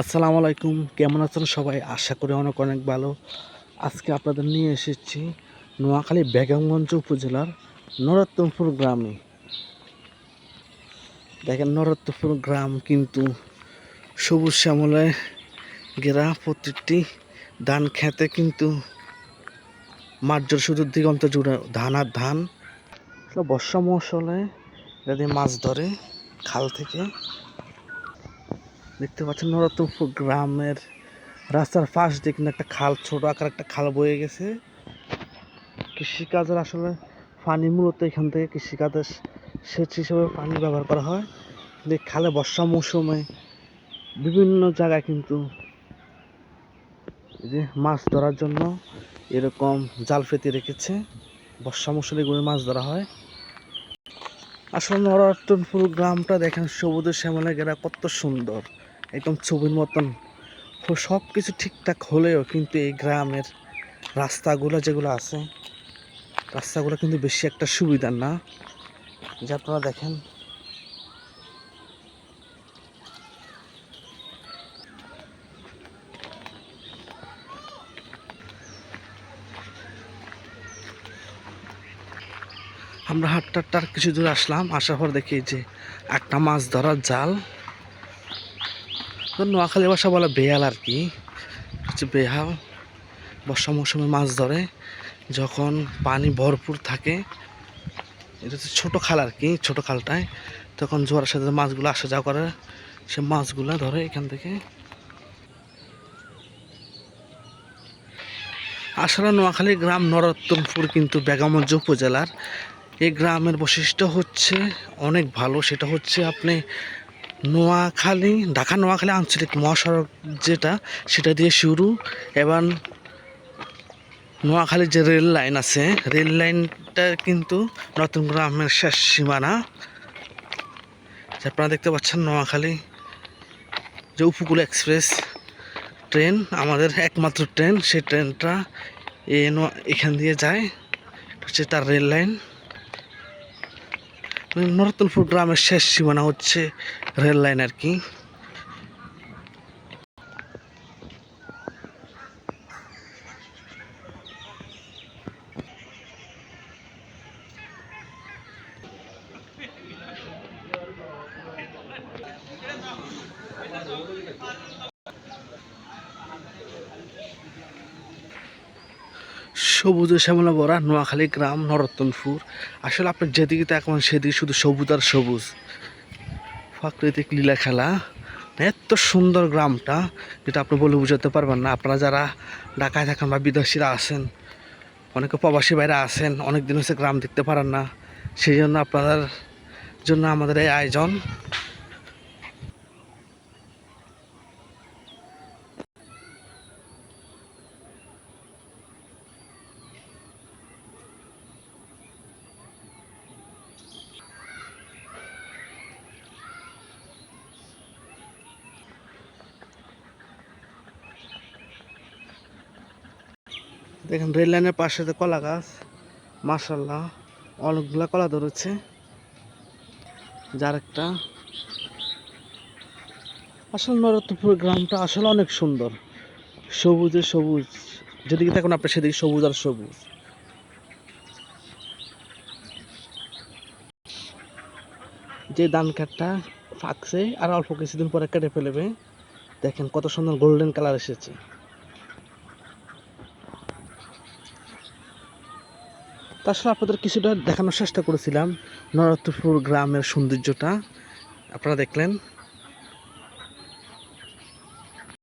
আসসালামু আলাইকুম, কেমন আছেন সবাই? আশা করি অনেক অনেক ভালো। আজকে আপনাদের নিয়ে এসেছি নোয়াখালী বেগমগঞ্জ উপজেলার নরোত্তমপুর গ্রামে। দেখেন নরোত্তমপুর গ্রাম কিন্তু সবুজ শ্যামলে ঘেরা প্রতিটি ধান খেতে কিন্তু মাঠজোর শুধু দিগন্ত জুড়ে ধান আর ধান। বর্ষা মৌসুমে যদি মাছ ধরে খাল থেকে দেখতে পাচ্ছেন নরতপুর গ্রামের রাস্তার পাশ দিয়ে একটা খাল, ছোট আকার একটা খাল বয়ে গেছে। কৃষিকাজের আসলে পানি মূলত এখান থেকে কৃষিকাজের সেচ হিসেবে পানি ব্যবহার করা হয়। কিন্তু খালে বর্ষা মৌসুমে বিভিন্ন জায়গায় কিন্তু যে মাছ ধরার জন্য এরকম জাল ফেতে রেখেছে। বর্ষা মৌসুমে মাছ ধরা হয়। আসলে পুরো গ্রামটা দেখেন সবুজ শ্যামলে গেরা কত সুন্দর। একদম ছবির মতন। সব কিছু ঠিকঠাক হলেও কিন্তু এই গ্রামের রাস্তাগুলো যেগুলো আছে, রাস্তাগুলো কিন্তু বেশি একটা সুবিধার না। যে আপনারা দেখেন আমরা হাটটার কিছু দূর আসলাম, আসার পর দেখি যে একটা মাছ ধরার জাল। নোয়াখালী ভাষা বলে বেহাল আর কি। হচ্ছে বেহাল। বর্ষা মৌসুমে মাছ ধরে। যখন পানি ভরপুর থাকে, এটা হচ্ছে ছোটো খাল আর কি, ছোটো খালটায়। তখন জোয়ারের সাথে মাছগুলো আসা যাওয়া করে। সে মাছগুলো ধরে এখান থেকে। আসলে নোয়াখালী গ্রাম নরোত্তমপুর কিন্তু বেগামগঞ্জ উপজেলার এই গ্রামের বৈশিষ্ট্য হচ্ছে অনেক ভালো। সেটা হচ্ছে আপনি নোয়াখালী, ঢাকা, নোয়াখালী আঞ্চলিক মহাসড়ক যেটা, সেটা দিয়ে শুরু। এবং নোয়াখালীর যে রেল লাইন আছে, রেল লাইনটা কিন্তু নতুন গ্রামের শেষ সীমানা। আপনারা দেখতে পাচ্ছেন নোয়াখালী যে উপকূল এক্সপ্রেস ট্রেন, আমাদের একমাত্র ট্রেন, সেই ট্রেনটা এখান দিয়ে যায়। হচ্ছে তার রেল লাইন। নরতনপুর গ্রামের শেষ সীমানা হচ্ছে রেল লাইন আর কি। সবুজে শ্যামলা ভরা নোয়াখালী গ্রাম নরতনপুর আসলে আপনার যেদিকে তাকান সেদিকে শুধু সবুজ আর সবুজ। প্রাকৃতিক লীলা খেলা। এত সুন্দর গ্রামটা, যেটা আপনি বলে বোঝাতে পারবেন না। আপনারা যারা ঢাকায় থাকেন বা বিদেশিরা আছেন, অনেকে প্রবাসী বাইরে আছেন অনেক দিন হচ্ছে গ্রাম দেখতে পারেন না। সেই জন্য আপনাদের জন্য আমাদের এই আয়োজন। দেখেন, রেল লাইনের পাশে কলা গাছ মার্শাল্লাহ অনেকগুলা কলা ধরেছে। যার একটা আসলে নরত্নপুর গ্রামটা আসলে অনেক সুন্দর। সবুজে সবুজ। যেদিকে থাকুন আপনি সেদিকে সবুজ আর সবুজ। যে ধান কাঠটা ফাঁকছে, আর অল্প কিছুদিন পরে কেটে ফেলবে, দেখেন কত সুন্দর গোল্ডেন কালার এসেছে। তা আসলে আপনাদের কিছুটা দেখানোর চেষ্টা করেছিলাম নরত্বপুর গ্রামের সৌন্দর্যটা। আপনারা দেখলেন।